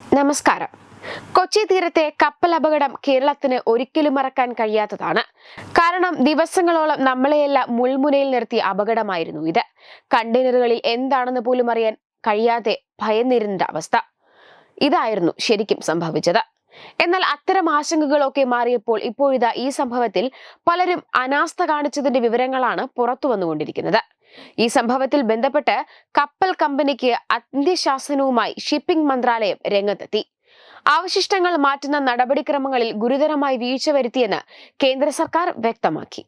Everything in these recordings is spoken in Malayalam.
നമസ്കാരം. കൊച്ചി തീരത്തെ കപ്പൽ അപകടം കേരളത്തിന് ഒരിക്കലും മറക്കാൻ കഴിയാത്തതാണ്. കാരണം ദിവസങ്ങളോളം നമ്മളെയെല്ലാം മുൾമുനയിൽ നിർത്തിയ അപകടമായിരുന്നു ഇത്. കണ്ടെയ്നറുകളിൽ എന്താണെന്ന് പോലും അറിയാൻ കഴിയാതെ ഭയന്നിരുന്ന അവസ്ഥ. ഇതായിരുന്നു ശരിക്കും സംഭവിച്ചത്. എന്നാൽ അത്തരം ആശങ്കകളൊക്കെ മാറിയപ്പോൾ ഇപ്പോഴിതാ ഈ സംഭവത്തിൽ പലരും അനാസ്ഥ കാണിച്ചതിന്റെ വിവരങ്ങളാണ് പുറത്തു വന്നുകൊണ്ടിരിക്കുന്നത്. ഈ സംഭവത്തിൽ ബന്ധപ്പെട്ട് കപ്പൽ കമ്പനിക്ക് അന്ത്യശാസനവുമായി ഷിപ്പിംഗ് മന്ത്രാലയം രംഗത്തെത്തി. അവശിഷ്ടങ്ങൾ മാറ്റുന്ന നടപടിക്രമങ്ങളിൽ ഗുരുതരമായി വീഴ്ച വരുത്തിയെന്ന് കേന്ദ്ര സർക്കാർ വ്യക്തമാക്കി.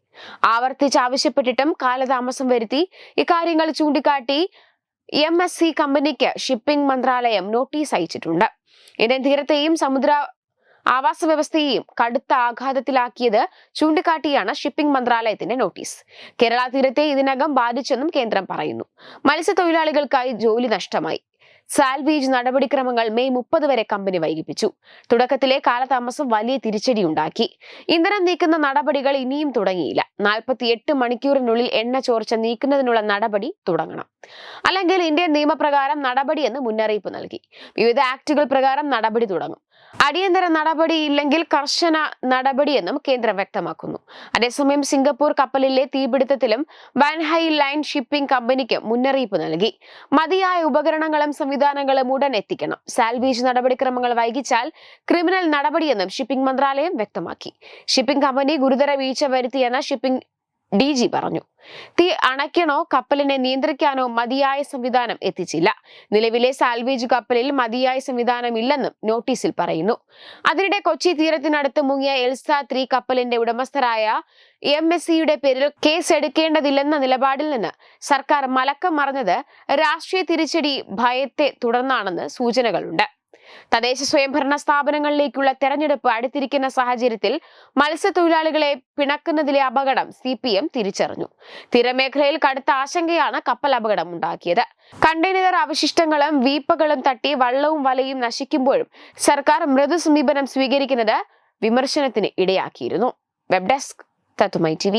ആവർത്തിച്ച് ആവശ്യപ്പെട്ടിട്ടും കാലതാമസം വരുത്തി. ഇക്കാര്യങ്ങൾ ചൂണ്ടിക്കാട്ടി എം എസ് സി കമ്പനിക്ക് ഷിപ്പിംഗ് മന്ത്രാലയം നോട്ടീസ് അയച്ചിട്ടുണ്ട്. ഇന്ത്യൻ തീരത്തെയും സമുദ്ര ആവാസ വ്യവസ്ഥയെയും കടുത്ത ആഘാതത്തിലാക്കിയത് ചൂണ്ടിക്കാട്ടിയാണ് ഷിപ്പിംഗ് മന്ത്രാലയത്തിന്റെ നോട്ടീസ് കേരള തീരത്തെ ഇതിനകം ബാധിച്ചെന്നും കേന്ദ്രം പറയുന്നു. മത്സ്യത്തൊഴിലാളികൾക്കായി ജോലി നഷ്ടമായി. സാൽവേജ് നടപടിക്രമങ്ങൾ മെയ് മുപ്പത് വരെ കമ്പനി വൈകിപ്പിച്ചു. തുടക്കത്തിലെ കാലതാമസം വലിയ തിരിച്ചടിയുണ്ടാക്കി ഇന്ധനം നീക്കുന്ന നടപടികൾ ഇനിയും തുടങ്ങിയില്ല. നാൽപ്പത്തിയെട്ട് മണിക്കൂറിനുള്ളിൽ എണ്ണ ചോർച്ച നീക്കുന്നതിനുള്ള നടപടി തുടങ്ങണം. അല്ലെങ്കിൽ ഇന്ത്യൻ നിയമപ്രകാരം നടപടിയെന്ന് മുന്നറിയിപ്പ് നൽകി. വിവിധ ആക്ടുകൾ പ്രകാരം നടപടി തുടങ്ങും. അടിയന്തര നടപടിയില്ലെങ്കിൽ കർശന നടപടിയെന്നും കേന്ദ്രം വ്യക്തമാക്കുന്നു. അതേസമയം സിംഗപ്പൂർ കപ്പലിലെ തീപിടുത്തത്തിലും വാൻഹൈ ലൈൻ ഷിപ്പിംഗ് കമ്പനിക്ക് മുന്നറിയിപ്പ് നൽകി. മതിയായ ഉപകരണങ്ങളും സംവിധാനങ്ങളും ഉടൻ എത്തിക്കണം. സാൽവേജ് നടപടിക്രമങ്ങൾ വൈകിച്ചാൽ ക്രിമിനൽ നടപടിയെന്നും ഷിപ്പിംഗ് മന്ത്രാലയം വ്യക്തമാക്കി. ഷിപ്പിംഗ് കമ്പനി ഗുരുതര വീഴ്ച വരുത്തിയെന്ന ഷിപ്പിംഗ് ഡി ജി പറഞ്ഞു. തീ അണയ്ക്കണോ കപ്പലിനെ നിയന്ത്രിക്കാനോ മതിയായ സംവിധാനം എത്തിച്ചില്ല. നിലവിലെ സാൽവേജ് കപ്പലിൽ മതിയായ സംവിധാനം ഇല്ലെന്നും നോട്ടീസിൽ പറയുന്നു. അതിനിടെ കൊച്ചി തീരത്തിനടുത്ത് മുങ്ങിയ എൽസ ത്രീ കപ്പലിന്റെ ഉടമസ്ഥരായ എം എസ് സിയുടെ പേരിൽ കേസ് എടുക്കേണ്ടതില്ലെന്ന നിലപാടിൽ നിന്ന് സർക്കാർ മലക്കം മറഞ്ഞത് രാഷ്ട്രീയ തിരിച്ചടി ഭയത്തെ തുടർന്നാണെന്ന് സൂചനകളുണ്ട്. തദ്ദേശ സ്വയംഭരണ സ്ഥാപനങ്ങളിലേക്കുള്ള തെരഞ്ഞെടുപ്പ് അടുത്തിരിക്കുന്ന സാഹചര്യത്തിൽ മത്സ്യത്തൊഴിലാളികളെ പിണക്കുന്നതിലെ അപകടം സി പി എം തിരിച്ചറിഞ്ഞു. തീരമേഖലയിൽ കടുത്ത ആശങ്കയാണ് കപ്പൽ അപകടം ഉണ്ടാക്കിയത്. കണ്ടെയ്നർ അവശിഷ്ടങ്ങളും വീപ്പകളും തട്ടി വള്ളവും വലയും നശിക്കുമ്പോഴും സർക്കാർ മൃദു സമീപനം സ്വീകരിക്കുന്നത് വിമർശനത്തിന് ഇടയാക്കിയിരുന്നു. വെബ് ഡെസ്ക് തത്തുമൈ ടി